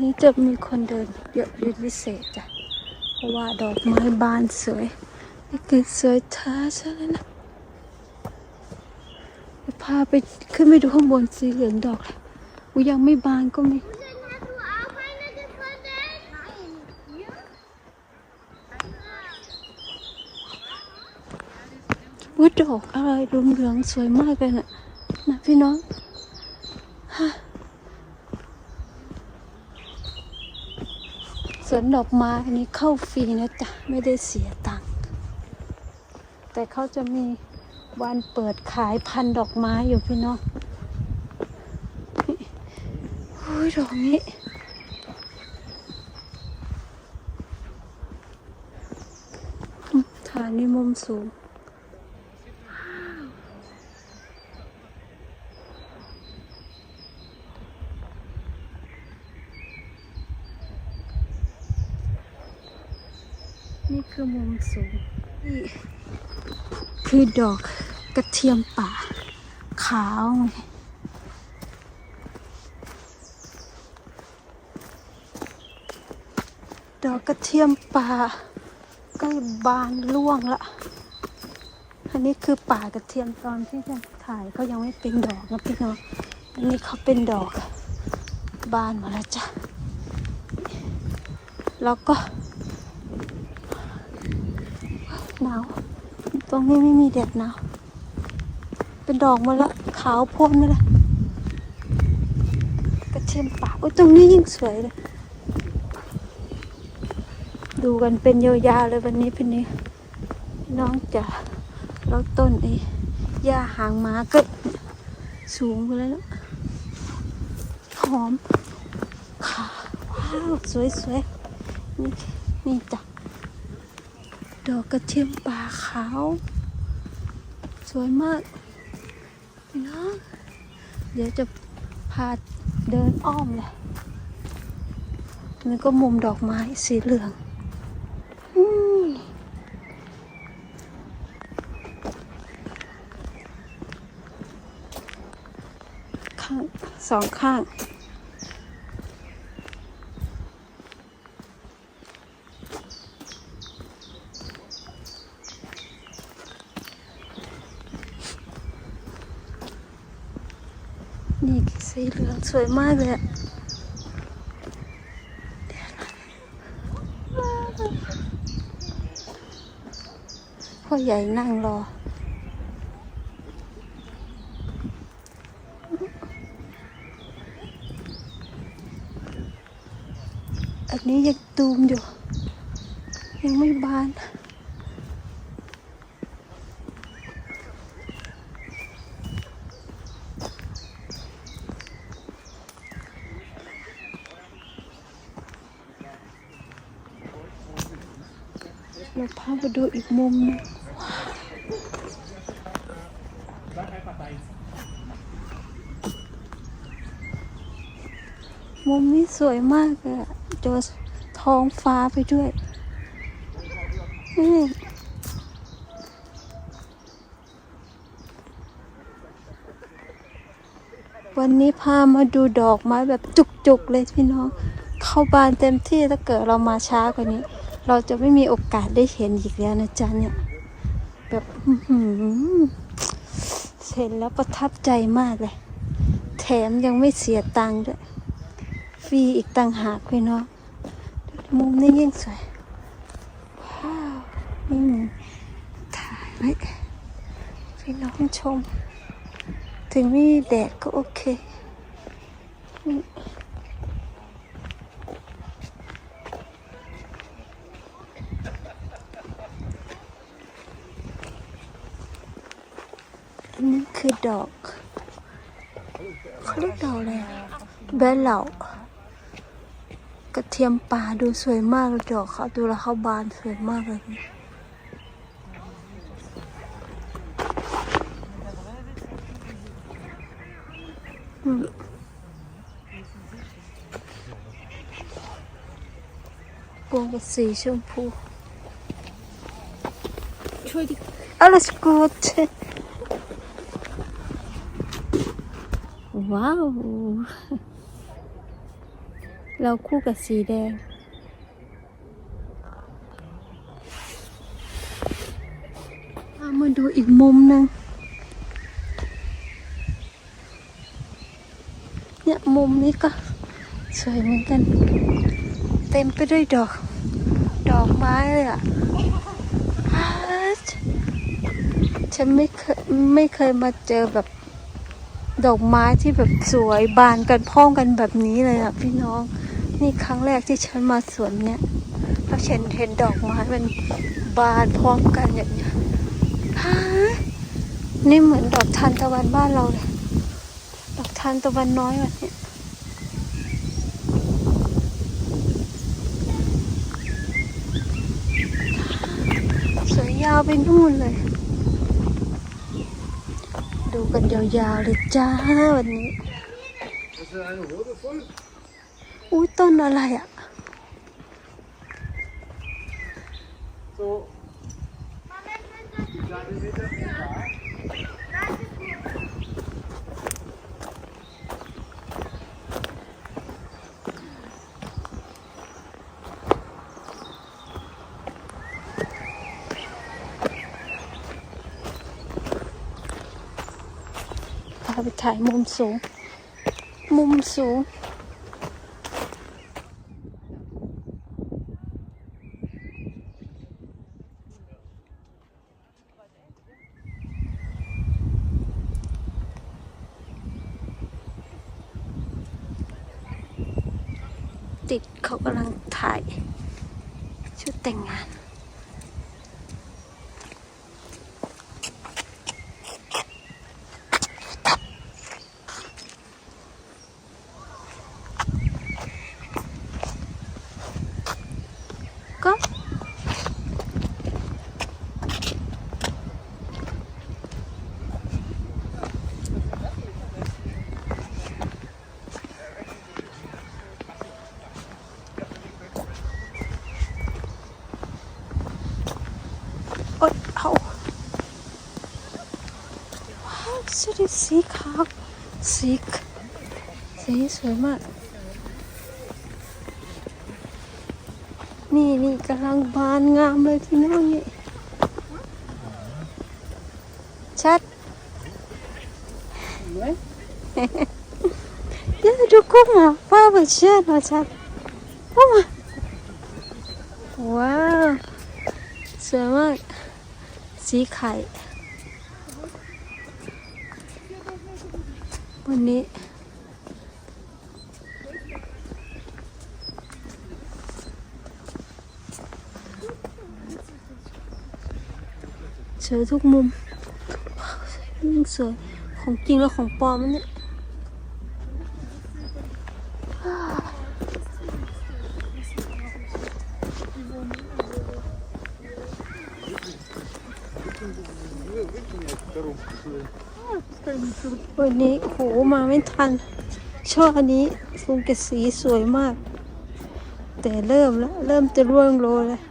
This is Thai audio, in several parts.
นี้จะมีคนเดินเยอะเป็นพิเศษจ้ะ เพราะว่าดอกไม้บานสวยนี่คือสวยท้าใช่เลยนะเดี๋ยวพาไปขึ้นไปดูข้างบนสีเหลืองดอกเลยอุยยังไม่บานก็มีว่าดอกอะไรเหลืองๆสวยมากเลยนะนะพี่น้องฮะ สวนดอกไม้อันนี้เข้าฟรีนะจ๊ะ ไม่ได้เสียตังค์แต่เขาจะมีวันเปิดขายพันดอกไม้อยู่พี่น้องอุ้ยดอกนี้ถ่ายในมุมสูง นี่คือมุมสูงนี่ คือดอกกระเทียมป่า ขาวดอกกระเทียมป่าใกล้บานร่วงละ อันนี้คือป่ากระเทียมตอนที่จะถ่ายเขายังไม่เป็นดอกนะพี่น้องอันนี้เขาเป็นดอกบานมาแล้วจ้ะ แล้วก็หนาว ตรงนี้ไม่มีแดดหนาวเป็นดอกมาละขาวโพ่นมาละกระเทียมป่าโอ้ยตรงนี้ยิ่งสวยเลย ดูกันเป็นยาวๆเลยวันนี้เป็นนี้พี่น้องจ๋าแล้วต้นไอ้หญ้าหางม้าก็สูงไปแล้วหอมค่ะว้าว สวยๆ นี่นี่จ้ะ ดอกกระเทียมป่าขาว สวยมากพี่น้องเดี๋ยวจะพาเดินอ้อมเลยนี่ก็มุมดอกไม้สีเหลืองอข้างสองข้าง นี่สีเหลืองสวยมากเลยอะพ่อใหญ่นั่งรอ อันนี้ยังตูมอยู่ ยังไม่บาน เราพาไปดูอีกมุมหนึงมุมนี้สวยมากเลยอะเจอท้องฟ้าไปด้วยนี่วันนี้พามาดูดอกไม้แบบจุกๆเลยพี่น้อง เข้าบานเต็มที่ถ้าเกิดเรามาช้ากว่านี้ เราจะไม่มีโอกาสได้เห็นอีกแล้วนะจ๊ะเนี่ย แบบเห็นแล้วประทับใจมากเลย แถมยังไม่เสียตังค์ด้วย ฟรีอีกต่างหากพี่น้องมุมนี้ยิ่งสวย ว้าว นี่ถ่ายไว้พี่น้องชม ถึงไม่แดดก็โอเคนี่ อันนี้ คือดอกเขาเรียกดอกอะไรอะแบนเหล่ากระเทียมป่าดูสวยมากเลยดอกเขาดูแล้วเขาบานสวยมากเลยอืมพวงกับสีชมพูช่วยดิ Alles gut. Wow. เราคู่กับสีแดงเอามาดูอีกมุมหนึ่งเนี่ยมุมนี้ก็สวยเหมือนกัน เต็มไปด้วยดอก ดอกไม้เลยอะฉันไม่เคยไม่เคยมาเจอแบบ ดอกไม้ที่แบบสวยบานกันพ้อมกันแบบนี้เลยอะพี่น้อง นี่ครั้งแรกที่ฉันมาสวนเนี้ยแล้วฉันเห็นดอกไม้มันบานพร้อมกันอย่างเนี้ยฮะนี่เหมือนดอกทานตะวันบ้านเราเลย ดอกทานตะวันน้อยแบบนี้สวยยาวไปนู่นเลย ดูกันยาวๆเลยจ้าวันนี้ Das ist eine Hose voll. อุ้ยต้นอะไรอะ So. Die พาไปถ่ายมุมสูง มุมสูง ติดเขากำลังถ่ายชุดแต่งงาน ก็อดเอาว้าวสุดสีขาวสีขสีสวยมาก นี่นี่กำลังบานงามเลยที่น้องนี่ ชัด Ja, du guck mal, Farbe schön, was hat. Guck mal. Wow. สวยมากสีไข่ วันนี้ สวยทุกมุมยิ่งสวยของจริงแล้วของปลอมมันเนี่ยวันนี้โหมาไม่ทันช่ออันนี้ฟูงกสีสวยมาก แต่เริ่มแล้ว เริ่มจะร่วงโรยแล้ว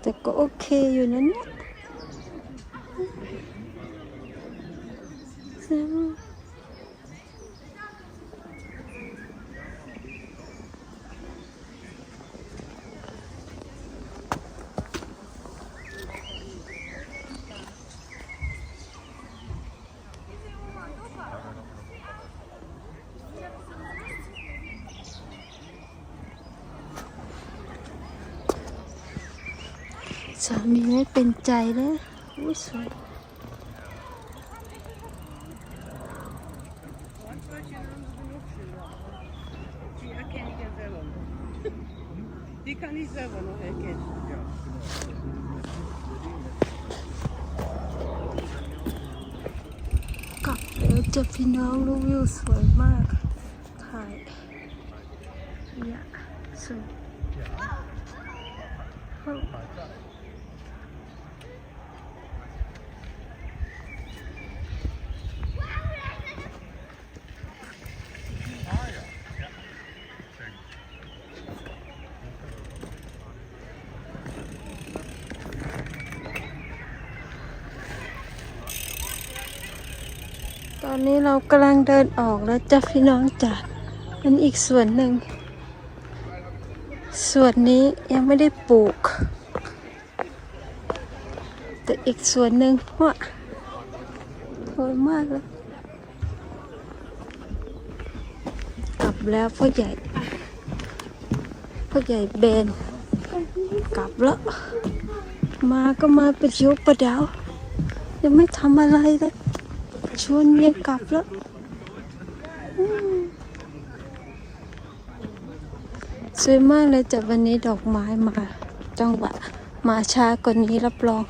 แต่ก็โอเคอยู่นะเนี่ยสวยมาก สามีไม่เป็นใจเลยอุ้ยสวยกลับแล้วจะพี่น้องลูกวิวสวยมาก ถ่ายเนี่ยสวย อนนี้เรากำลังเดินออกแล้วจ้ะพี่น้องจ้ะเป็นอีกส่วนหนึ่ง ส่วนนี้ยังไม่ได้ปลูก แต่อีกส่วนหนึ่งว่าสวยมากเลยกลับแล้วพ่อใหญ่พ่อใหญ่เบนกลับแล้ว มาก็มาประยุกประเดาวยังไม่ทำอะไรเลย ชวนเมียกลับแล้วสวยมากเลยจากวันนี้ดอกไม้มาจังหวะมาช้ากว่านี้รับรอง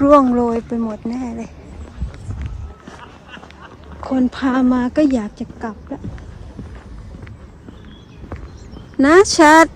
ร่วงโรยไปหมดแน่เลย คนพามาก็อยากจะกลับแล้วนะชัด